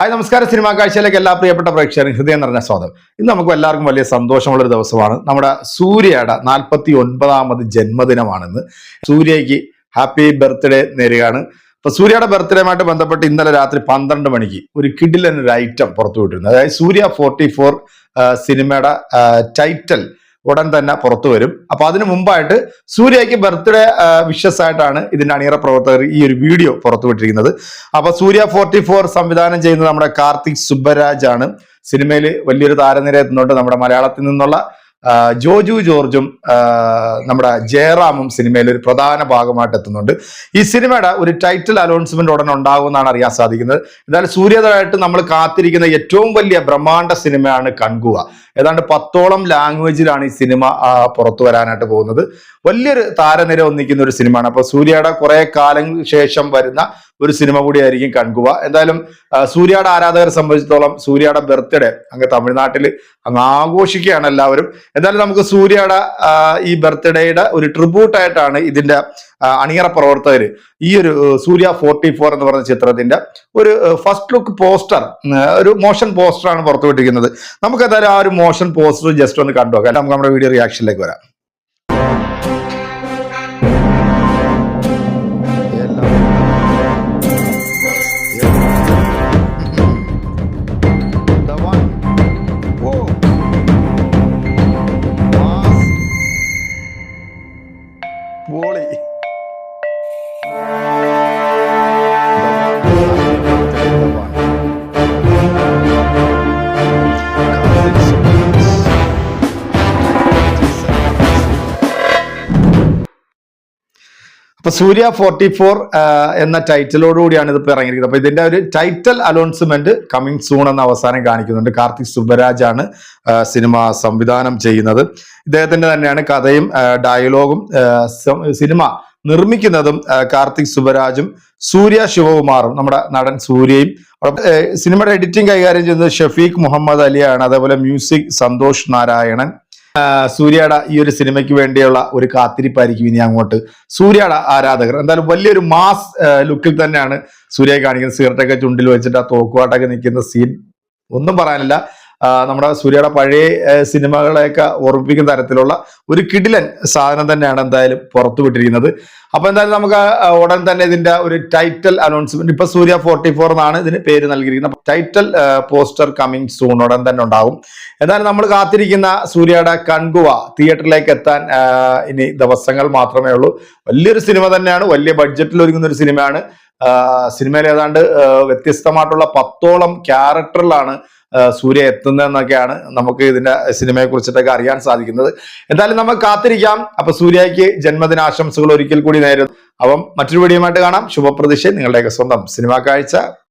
Hi നമസ്കാരം. Cinema കാഴ്ചയിലേക്ക് എല്ലാ പ്രിയപ്പെട്ട പ്രേക്ഷകരും ഹൃദയം നിറഞ്ഞ സ്വാഗതം. ഇന്ന് നമുക്ക് എല്ലാവർക്കും വലിയ സന്തോഷമുള്ളൊരു ദിവസമാണ്. നമ്മുടെ സൂര്യയുടെ നാൽപ്പത്തി ഒൻപതാമത് ജന്മദിനമാണെന്ന്. സൂര്യയ്ക്ക് ഹാപ്പി ബർത്ത്ഡേ നേരുകയാണ്. അപ്പൊ സൂര്യയുടെ ബർത്ത്ഡേയുമായിട്ട് ബന്ധപ്പെട്ട് ഇന്നലെ രാത്രി പന്ത്രണ്ട് മണിക്ക് ഒരു കിഡിലൻ ഒരു ഐറ്റം പുറത്തുവിട്ടിരുന്നു. അതായത് സൂര്യ ഫോർട്ടി ഫോർ സിനിമയുടെ ടൈറ്റൽ ഉടൻ തന്നെ പുറത്തു വരും. അപ്പൊ അതിനു മുമ്പായിട്ട് സൂര്യയ്ക്ക് ബർത്ത്ഡേ വിഷസ് ആയിട്ടാണ് ഇതിന്റെ അണിയറ പ്രവർത്തകർ ഈ ഒരു വീഡിയോ പുറത്തുവിട്ടിരിക്കുന്നത് അപ്പൊ സൂര്യ ഫോർട്ടി ഫോർ സംവിധാനം ചെയ്യുന്നത് നമ്മുടെ കാർത്തിക് സുബ്ബരാജ് ആണ് സിനിമയിൽ വലിയൊരു താരനിര എത്തുന്നുണ്ട് നമ്മുടെ മലയാളത്തിൽ നിന്നുള്ള ജോജു ജോർജും നമ്മുടെ ജയറാമും സിനിമയിൽ ഒരു പ്രധാന ഭാഗമായിട്ട് എത്തുന്നുണ്ട്. ഈ സിനിമയുടെ ഒരു ടൈറ്റിൽ അനൗൺസ്മെന്റ് ഉടനെ ഉണ്ടാകുമെന്നാണ് അറിയാൻ സാധിക്കുന്നത്. എന്തായാലും സൂര്യതായിട്ട് നമ്മൾ കാത്തിരിക്കുന്ന ഏറ്റവും വലിയ ബ്രഹ്മാണ്ഡ സിനിമയാണ് കൺകുവ. ഏതാണ്ട് പത്തോളം ലാംഗ്വേജിലാണ് ഈ സിനിമ പുറത്തു വരാനായിട്ട് പോകുന്നത്. വലിയൊരു താരനിര ഒന്നിക്കുന്ന ഒരു സിനിമയാണ്. അപ്പൊ സൂര്യയുടെ കുറെ കാലം ശേഷം വരുന്ന ഒരു സിനിമ കൂടിയായിരിക്കും കൺകുവ. എന്തായാലും സൂര്യയുടെ ആരാധകരെ സംബന്ധിച്ചിടത്തോളം സൂര്യയുടെ ബർത്ത്ഡേ അങ്ങ് തമിഴ്നാട്ടിൽ അങ്ങ് ആഘോഷിക്കുകയാണ് എല്ലാവരും. എന്തായാലും നമുക്ക് സൂര്യയുടെ ഈ ബർത്ത്ഡേയുടെ ഒരു ട്രിബ്യൂട്ടായിട്ടാണ് ഇതിന്റെ അണിയറ പ്രവർത്തകർ ഈ ഒരു സൂര്യ ഫോർട്ടി ഫോർ എന്ന് പറഞ്ഞ ചിത്രത്തിന്റെ ഒരു ഫസ്റ്റ് ലുക്ക് പോസ്റ്റർ ഒരു മോഷൻ പോസ്റ്ററാണ് പുറത്തുവിട്ടിരിക്കുന്നത്. നമുക്ക് എന്തായാലും ആ ഒരു മോഷൻ പോസ്റ്റർ ജസ്റ്റ് ഒന്ന് കണ്ടു നോക്കാം നമുക്ക് നമ്മുടെ വീഡിയോ റിയാക്ഷനിലേക്ക് വരാം. 玻璃。അപ്പൊ സൂര്യ ഫോർട്ടി ഫോർ എന്ന ടൈറ്റിലോടുകൂടിയാണ് ഇതിപ്പോ ഇറങ്ങിയിരിക്കുന്നത്. അപ്പൊ ഇതിന്റെ ഒരു ടൈറ്റൽ അനൗൺസ്മെന്റ് കമ്മിങ് സൂൺ എന്ന അവസാനം കാണിക്കുന്നുണ്ട്. കാർത്തിക് സുബരാജ് ആണ് സിനിമ സംവിധാനം ചെയ്യുന്നത്. ഇദ്ദേഹത്തിന്റെ തന്നെയാണ് കഥയും ഡയലോഗും സിനിമ നിർമ്മിക്കുന്നതും കാർത്തിക് സുബരാജും സൂര്യ ശിവകുമാറും നമ്മുടെ നടൻ സൂര്യയും. സിനിമയുടെ എഡിറ്റിംഗ് കൈകാര്യം ചെയ്യുന്നത് ഷഫീഖ് മുഹമ്മദ് അലിയാണ് അതേപോലെ മ്യൂസിക് സന്തോഷ് നാരായണൻ സൂര്യയുടെ ഈ ഒരു സിനിമയ്ക്ക് വേണ്ടിയുള്ള ഒരു കാത്തിരിപ്പായിരിക്കും ഇനി അങ്ങോട്ട്. സൂര്യയുടെ ആരാധകർ. എന്തായാലും വലിയൊരു മാസ് ലുക്കിൽ തന്നെയാണ് സൂര്യയെ കാണിക്കുന്നത്. സിഗരറ്റൊക്കെ ചുണ്ടിൽ വെച്ചിട്ട് ആ തോക്കുവാട്ടൊക്കെ നിൽക്കുന്ന സീൻ ഒന്നും പറയാനില്ല. നമ്മുടെ സൂര്യയുടെ പഴയ സിനിമകളെയൊക്കെ ഓർമ്മിപ്പിക്കുന്ന തരത്തിലുള്ള ഒരു കിടിലൻ സാധനം തന്നെയാണ് എന്തായാലും പുറത്തു വിട്ടിരിക്കുന്നത്. അപ്പൊ എന്തായാലും നമുക്ക് ഉടൻ തന്നെ ഇതിന്റെ ഒരു ടൈറ്റൽ അനൗൺസ്മെന്റ് ഇപ്പൊ സൂര്യ ഫോർട്ടി ഫോർ എന്നാണ് ഇതിന് പേര് നൽകിയിരിക്കുന്നത്. ടൈറ്റൽ പോസ്റ്റർ കമ്മിങ് സൂൺ ഉടൻ തന്നെ ഉണ്ടാകും. എന്നാലും നമ്മൾ കാത്തിരിക്കുന്ന സൂര്യയുടെ കൺകുവ തിയേറ്ററിലേക്ക് എത്താൻ ഇനി ദിവസങ്ങൾ മാത്രമേ ഉള്ളൂ. വലിയൊരു സിനിമ തന്നെയാണ്. വലിയ ബഡ്ജറ്റിൽ ഒരുങ്ങുന്ന ഒരു സിനിമയാണ്. സിനിമയിൽ ഏതാണ്ട് വ്യത്യസ്തമായിട്ടുള്ള പത്തോളം ക്യാരക്ടറിലാണ് സൂര്യ എത്തുന്നതെന്നൊക്കെയാണ് നമുക്ക് ഇതിന്റെ സിനിമയെ കുറിച്ചിട്ടൊക്കെ അറിയാൻ സാധിക്കുന്നത്. എന്തായാലും നമുക്ക് കാത്തിരിക്കാം. അപ്പൊ സൂര്യയ്ക്ക് ജന്മദിനാശംസകൾ ഒരിക്കൽ കൂടി നേരുന്നു. അപ്പം മറ്റൊരു വീഡിയോയുമായിട്ട് കാണാം. ശുഭപ്രതീക്ഷ. നിങ്ങളുടെയൊക്കെ സ്വന്തം സിനിമാ കാഴ്ച.